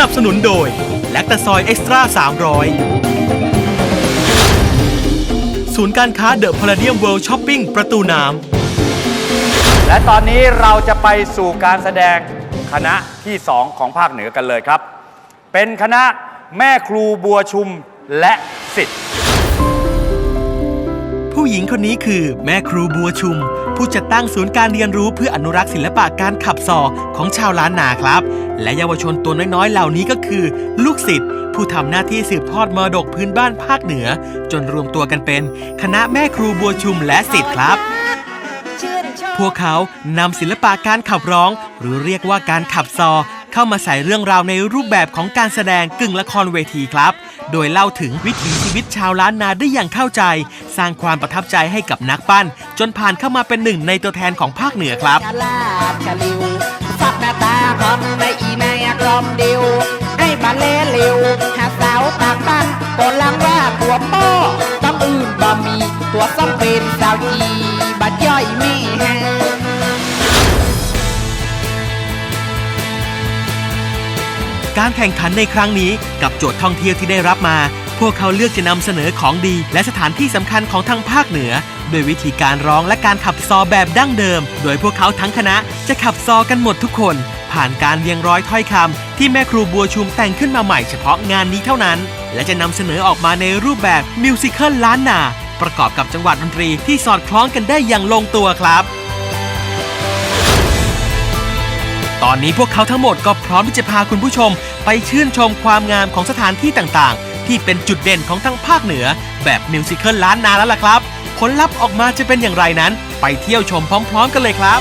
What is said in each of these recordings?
นับสนุนโดย แลคตาซอยเอ็กซ์ตร้า300 ศูนย์การค้าเดอะพาราเดียมเวิลด์ช้อปปิ้งประตูน้ำ และตอนนี้เราจะไปสู่การแสดงคณะที่ 2 ของภาคเหนือกันเลยครับ เป็นคณะแม่ครูบัวชุมและสิทธิ์ หญิงคนนี้คือแม่ครูบัวชุม ผู้จัดตั้งศูนย์การเรียนรู้เพื่ออนุรักษ์ศิลปะการขับซอของชาวล้านนาครับ และเยาวชนตัวน้อยๆ เหล่านี้ก็คือ ลูกศิษย์ผู้ทำหน้าที่สืบทอดมรดกพื้นบ้านภาคเหนือ จนรวมตัวกันเป็น คณะแม่ครูบัวชุมและศิษย์ครับ พวกเขานำศิลปะการขับร้อง หรือเรียกว่าการขับซอ เข้ามาใส่เรื่องราวในรูปแบบของการแสดงกึ่งละครเวทีครับ โดยเล่าถึงวิถีชีวิตชาวล้านนาได้อย่างเข้าใจ สร้างความประทับใจให้กับนักปั้น จนผ่านเข้ามาเป็นหนึ่งในตัวแทนของภาคเหนือครับ จะลาดจะลิวฟักหน้าตาคอมในอีแม่กลอมเดียวไอ้บันเลเร็วหาสาวปากบ้านโกลังว่าตัวโป้ต้องอื่นบ่มี ตัวซ้ำเป็นสาวจีบัดย่อยไม่แห้ การแข่งขันในครั้งนี้กับโจทย์ท่องเที่ยวที่ได้รับมา พวกเขาเลือกจะนำเสนอของดี และสถานที่สำคัญของทางภาคเหนือ โดยวิธีการร้องและการขับซอแบบดั้งเดิม โดยพวกเขาทั้งคณะจะขับซอกันหมดทุกคน ผ่านการเรียงร้อยถ้อยคำที่แม่ครูบัวชุมแต่งขึ้นมาใหม่เฉพาะงานนี้เท่านั้น และจะนำเสนอออกมาในรูปแบบมิวสิควลล้านนาประกอบกับจังหวะดนตรีที่สอดคล้องกันได้อย่างลงตัวครับ ตอนนี้พวกเขาทั้งหมดก็พร้อมที่จะพาคุณผู้ชม ไปชื่นชมความงามของสถานที่ต่างๆ ที่เป็นจุดเด่นของทั้งภาคเหนือ แบบมิวสิคลล้านนาแล้วล่ะครับ ผลลัพธ์ออกมาจะเป็นอย่างไรนั้น ไปเที่ยวชมพร้อม ๆ กันเลยครับ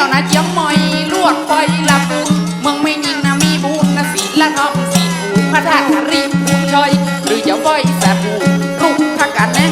เอวนะเจียมมอยลวดไฟละบุเมืองไม่ยิงนะมีบุญนะศีลละทองศีลผูพระธาตุรีบุญชอย หรือจะไหวสาบูรุ่งพักกันแน่แ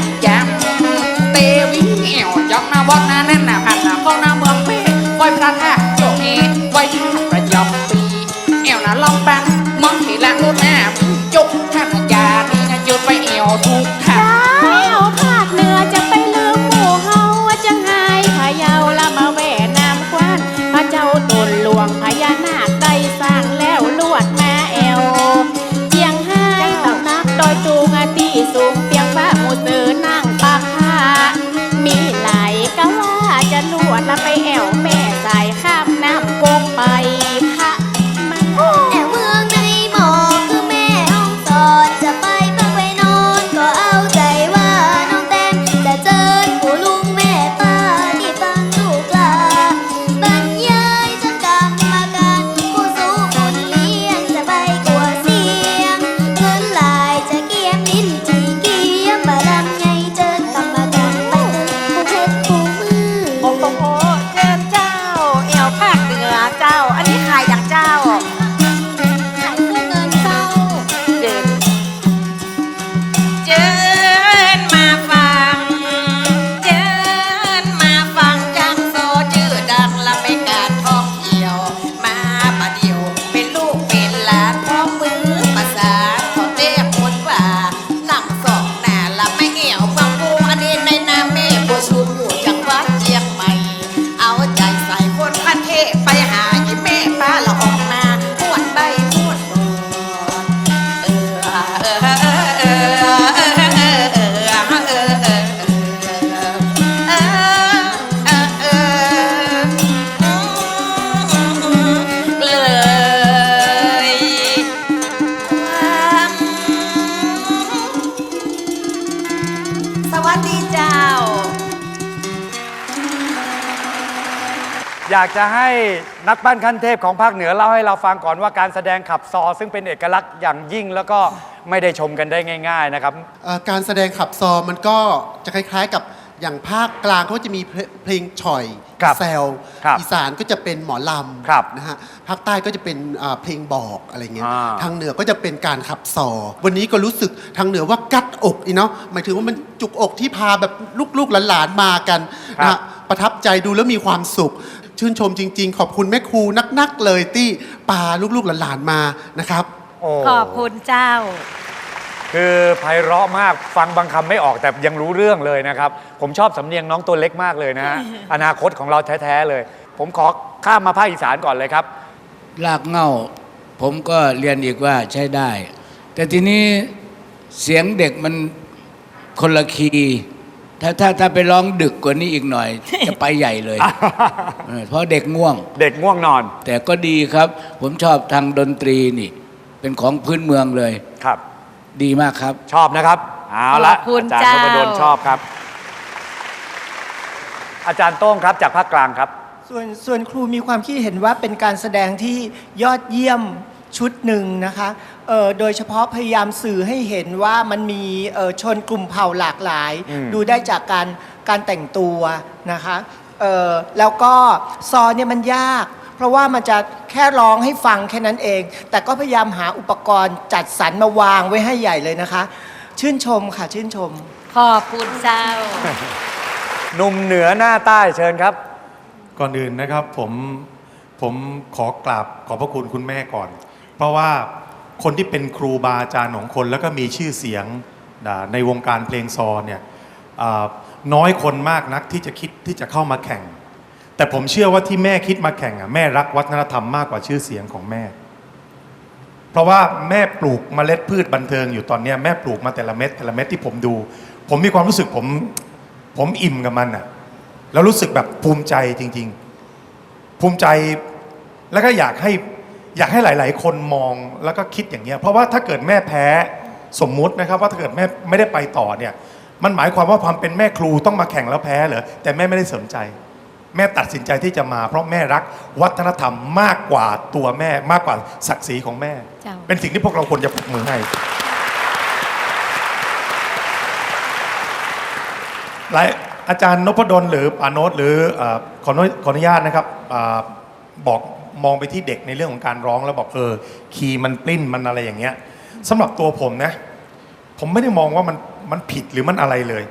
อยากจะให้นักปั้นขั้นเทพของภาคเหนือเล่าให้เราฟังก่อนว่าการแสดงขับซอ ซึ่งเป็นเอกลักษณ์อย่างยิ่งแล้วก็ไม่ได้ชมกันได้ง่าย ๆนะครับ เอ่อการแสดงขับซอมันก็จะคล้ายๆกับอย่างภาคกลางเขาจะมีเพลเพลงฉ่อยครับแซวครับอีสานก็จะเป็นหมอลครับำนะฮะภาคใต้ก็จะเป็นอ่าเพลงบอกอะไรเงี้ยอ่าทางเหนือก็จะเป็นการขับซอ วันนี้ก็รู้สึกทางเหนือว่ากัดอกอีเนาะหมายถึงว่ามันจุกอกที่พาแบบลูกๆหลานๆมากันนะฮะประทับใจดูแล้วมีความสุข ชื่นชมจริง ๆ ขอบคุณแม่ครูนักๆเลยที่ปาลูกๆหลานๆมานะครับโอ้ขอบคุณเจ้า คือไพเราะมากฟังบางคำไม่ออกแต่ยังรู้เรื่องเลยนะครับ ผมชอบสำเนียงน้องตัวเล็กมากเลยนะฮะ อนาคตของเราแท้ๆเลย ผมขอข้ามมาภาคอีสานก่อนเลยครับ ลากเหง่าผมก็เรียนอีกว่าใช้ได้ แต่ทีนี้เสียงเด็กมันคนละคีย์ ถ้าถ้าถ้าไปร้องดึกกว่านี้อีกหน่อย จะไปใหญ่เลยเออเพราะเด็กง่วง เด็กง่วงนอนแต่ก็ดีครับ ผมชอบทางดนตรีนี่ เป็นของพื้นเมืองเลย ครับ ดีมากครับ ชอบนะครับเอาละขอบคุณอาจารย์นเจ้าพดลชอบครับ อาจารย์โต้งครับจากภาคกลางครับ ส่วนส่วนครูมีความคิดเห็นว่าเป็นการแสดงที่ยอดเยี่ยมชุดหนึ่งนะคะ เอ่อโดยเฉพาะพยายามสื่อให้เห็นว่ามันมีเอ่อชนกลุ่มเผ่าหลากหลาย อืม ดูได้จากการการแต่งตัวนะคะเอ่อแล้วก็ซอเนี่ยมันยาก เพราะว่ามันจะแค่ร้องให้ฟังแค่นั้นเอง แต่ก็พยายามหาอุปกรณ์จัดสรรมาวางไว้ให้ใหญ่เลยนะคะ ชื่นชมค่ะชื่นชม ขอบคุณเจ้า หนุ่มเหนือหน้าใต้เชิญครับ ก่อนอื่นนะครับผมผมขอกราบขอบพระคุณคุณแม่ก่อน เพราะว่า คนที่เป็นครูบาอาจารย์ของคน แล้วก็มีชื่อเสียงในวงการเพลงซอเนี่ยน้อยคนมากนักที่จะคิดที่จะเข้ามาแข่ง แต่ผมเชื่อว่าที่แม่คิดมาแข่งอะแม่รักวัฒนธรรมมากกว่าชื่อเสียงของแม่ เพราะว่าแม่ปลูกเมล็ดพืชบันเทิงอยู่ตอนเนี้ยแม่ปลูกมาแต่ละเม็ดแต่ละเม็ดที่ผมดู ผมมีความรู้สึกผมผมอิ่มกับมันอะแล้วรู้สึกแบบภูมิใจจริง ๆ ภูมิใจแล้วก็อยากให้ อยากให้หลาย ๆ คนมองแล้วก็คิดอย่างเงี้ยเพราะว่าถ้าเกิดแม่แพ้สมมุตินะครับ ว่าถ้าเกิดแม่ไม่ได้ไปต่อเนี่ย มันหมายความว่าความเป็นแม่ครูต้องมาแข่งแล้วแพ้เหรอแต่แม่ไม่ได้สนใจ แม่ตัดสินใจที่จะมา เพราะแม่รักวัฒนธรรมมากกว่าตัวแม่มากกว่าศักดิ์ศรีของแม่ เจ้า เป็นสิ่งที่พวกเราควรจะปรบมือให้ หลายอาจารย์นพดลหรือปาโนตหรือเออขออนุขออนุญาตนะครับอาบอก มองไปที่เด็กในเรื่องของการร้องแล้วบอกเออคีย์มันปลิ้นมันอะไรอย่างเงี้ยสำหรับตัวผมนะ ผมไม่ได้มองว่ามันมันผิดหรือมันอะไรเลย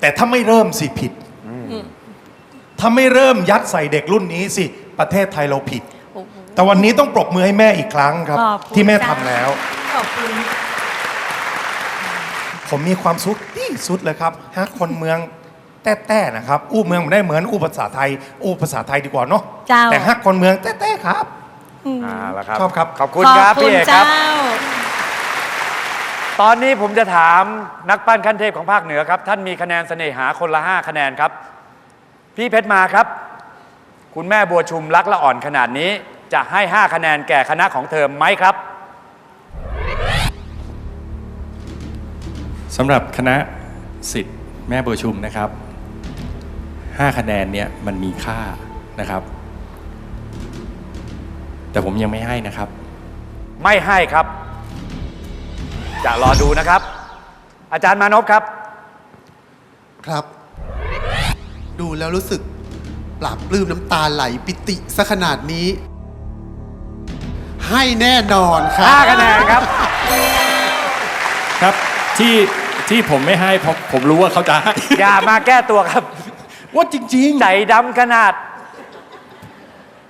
แต่ถ้าไม่เริ่มสิผิดถ้าไม่เริ่มยัดใส่เด็กรุ่นนี้สิประเทศไทยเราผิด แต่วันนี้ต้องปรบมือให้แม่อีกครั้งครับขอบคุณที่แม่จ้าทำแล้วขอบคุณผมมีความสุขที่สุดเลยครับฮะคนเมือง แต้ๆนะครับ อู้เมืองมันได้เหมือนอู้ภาษาไทย อู้ภาษาไทยดีกว่าเนาะเจ้า แต่ฮักคนเมืองแต้ๆครับอ่าแล้วครับ ชอบครับ ขอบคุณครับขอพี่เอกครับเจ้า ตอนนี้ผมจะถามนักปั้นขั้นเทพของภาคเหนือครับ ท่านมีคะแนนเสน่หาคนละ 5 คะแนนครับ พี่เพชรมาครับ คุณแม่บัวชุมรักละอ่อนขนาดนี้ จะให้ 5 คะแนนแก่คณะของเธอไหมครับ สำหรับคณะสิทธิ์แม่บัวชุมนะครับ 5 คะแนนเนี่ยมันมีค่านะครับ แต่ผมยังไม่ให้นะครับ ไม่ให้ครับ จะรอดูนะครับ อาจารย์มานพครับ ครับ ดูแล้วรู้สึกปราบปลื้มน้ำตาไหลปิติซะขนาดนี้ ให้แน่นอนครับ 5 คะแนนครับ ครับที่ที่ผมไม่ให้เพราะผมรู้ว่าเขาจะให้ อย่ามาแก้ตัวครับ ว่าจริง ใจดำขนาด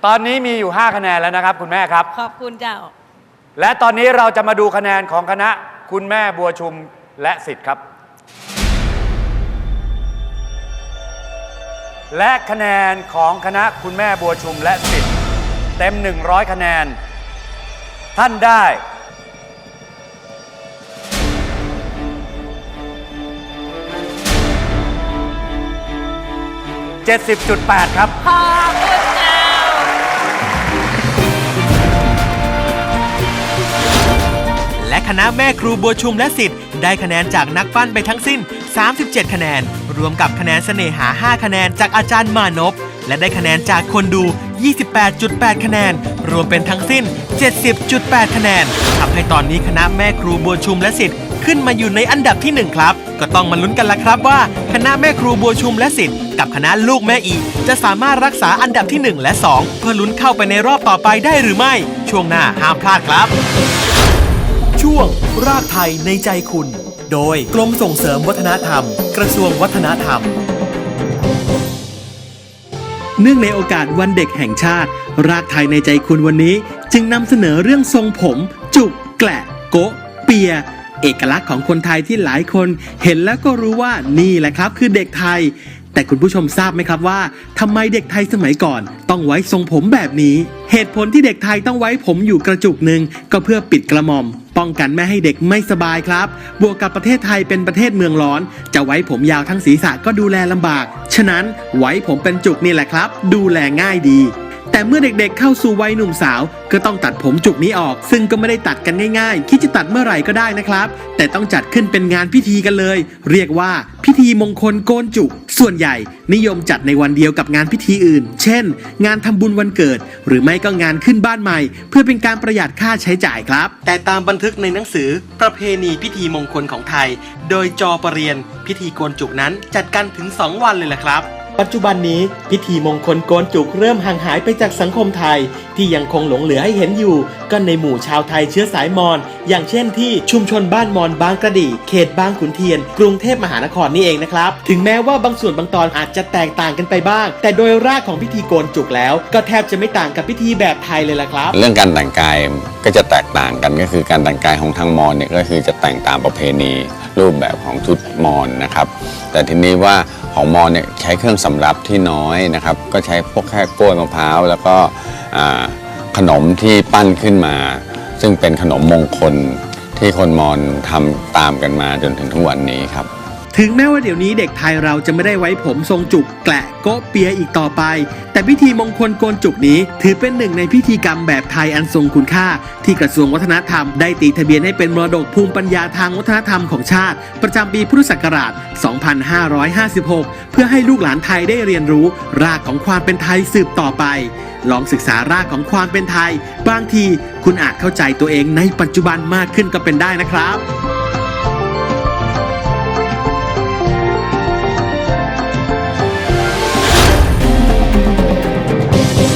ตอนนี้มีอยู่ 5 คะแนนแล้วนะครับ คุณแม่ครับ ขอบคุณเจ้า และตอนนี้เราจะมาดูคะแนนของคณะคุณแม่บัวชุมและสิทธิ์ครับ และคะแนนของคณะคุณแม่บัวชุมและสิทธิ์เต็ม 100 คะแนน ท่านได้ 70.8 ครับ ขอบคุณเจ้าและคณะแม่ครูบัวชุมและสิทธิ์ได้คะแนนจากนักปั้นไปทั้งสิ้น 37 คะแนน รวมกับคะแนนเสน่หา 5 คะแนนจากอาจารย์มานพ และได้คะแนนจากคนดู 28.8 คะแนน รวมเป็นทั้งสิ้น 70.8 คะแนนทำให้ตอนนี้คณะแม่ครูบัวชุมและสิทธิ์ ขึ้นมาอยู่ในอันดับที่ 1 ครับ ก็ต้องมาลุ้นกันละครับว่า คณะแม่ครูบัวชุมและสิทธิ์กับคณะลูกแม่อี จะสามารถรักษาอันดับที่ 1 และ 2 เพื่อลุ้นเข้าไปในรอบต่อไปได้หรือไม่ ช่วงหน้าห้ามพลาดครับ ช่วง รากไทยในใจคุณ โดยกรมส่งเสริมวัฒนธรรม กระทรวงวัฒนธรรมเนื่องในโอกาสวันเด็กแห่งชาติ รากไทยในใจคุณวันนี้ จึงนำเสนอเรื่องทรงผม จุก แกละ โกะเปีย เอกลักษณ์ของคนไทยที่หลายคนเห็นแล้วก็รู้ว่านี่แหละครับ คือเด็กไทย แต่คุณผู้ชมทราบไหมครับว่าทำไมเด็กไทยสมัยก่อน ต้องไว้ทรงผมแบบนี้ เหตุผลที่เด็กไทยต้องไว้ผมอยู่กระจุกหนึ่งก็เพื่อปิดกระหม่อม ป้องกันไม่ให้เด็กไม่สบายครับ บวกกับประเทศไทยเป็นประเทศเมืองร้อน จะไว้ผมยาวทั้งศีรษะก็ดูแลลำบาก ฉะนั้นไว้ผมเป็นจุกนี่แหละครับ ดูแลง่ายดี แต่เมื่อเด็กๆเข้าสู่วัยหนุ่มสาว ก็ต้องตัดผมจุกนี้ออก ซึ่งก็ไม่ได้ตัดกันง่ายๆ คิดจะตัดเมื่อไหร่ก็ได้นะครับ แต่ต้องจัดขึ้นเป็นงานพิธีกันเลย เรียกว่าพิธีมงคลโกนจุก ส่วนใหญ่นิยมจัดในวันเดียวกับงานพิธีอื่น เช่น งานทำบุญวันเกิด หรือไม่ก็งานขึ้นบ้านใหม่ เพื่อเป็นการประหยัดค่าใช้จ่ายครับ แต่ตามบันทึกในหนังสือ ประเพณีพิธีมงคลของไทย โดยจอประเรียน พิธีโกนจุกนั้นจัดกันถึง 2 วันเลยล่ะครับ ปัจจุบันนี้พิธีมงคลโกนจุกเริ่มห่างหายไปจากสังคมไทย ที่ยังคงหลงเหลือให้เห็นอยู่ ก็ในหมู่ชาวไทยเชื้อสายมอญอย่างเช่นที่ชุมชนบ้านมอญบางกระดีเขตบางขุนเทียน กรุงเทพมหานครนี่เองนะครับ ถึงแม้ว่าบางส่วนบางตอนอาจจะแตกต่างกันไปบ้าง แต่โดยรากของพิธีโกนจุกแล้ว ก็แทบจะไม่ต่างกับพิธีแบบไทยเลยล่ะครับ เรื่องการแต่งกายก็จะแตกต่างกันก็คือการแต่งกายของทางมอญเนี่ยก็คือจะแต่งตามประเพณี รูปแบบของชุดมอญนะครับ แต่ทีนี้ว่าของมอญเนี่ยใช้เครื่องสำรับที่น้อยนะครับ ก็ใช้พวกแค่กล้วยมะพร้าวแล้วก็ขนมที่ปั้นขึ้นมา ซึ่งเป็นขนมมงคลที่คนมอญทำตามกันมาจนถึงทุกวันนี้ครับ ถึงแม้ว่าเดี๋ยวนี้เด็กไทยเราจะไม่ได้ไว้ผมทรงจุกแกละโกะเปียอีกต่อไป แต่พิธีมงคลโกนจุกนี้ ถือเป็นหนึ่งในพิธีกรรมแบบไทยอันทรงคุณค่า ที่กระทรวงวัฒนธรรมได้ตีทะเบียนให้เป็นมรดกภูมิปัญญาทางวัฒนธรรมของชาติ ประจำปีพุทธศักราช 2556 เพื่อให้ลูกหลานไทยได้เรียนรู้ รากของความเป็นไทยสืบต่อไป ลองศึกษารากของความเป็นไทย บางทีคุณอาจเข้าใจตัวเองในปัจจุบันมากขึ้นก็เป็นได้นะครับ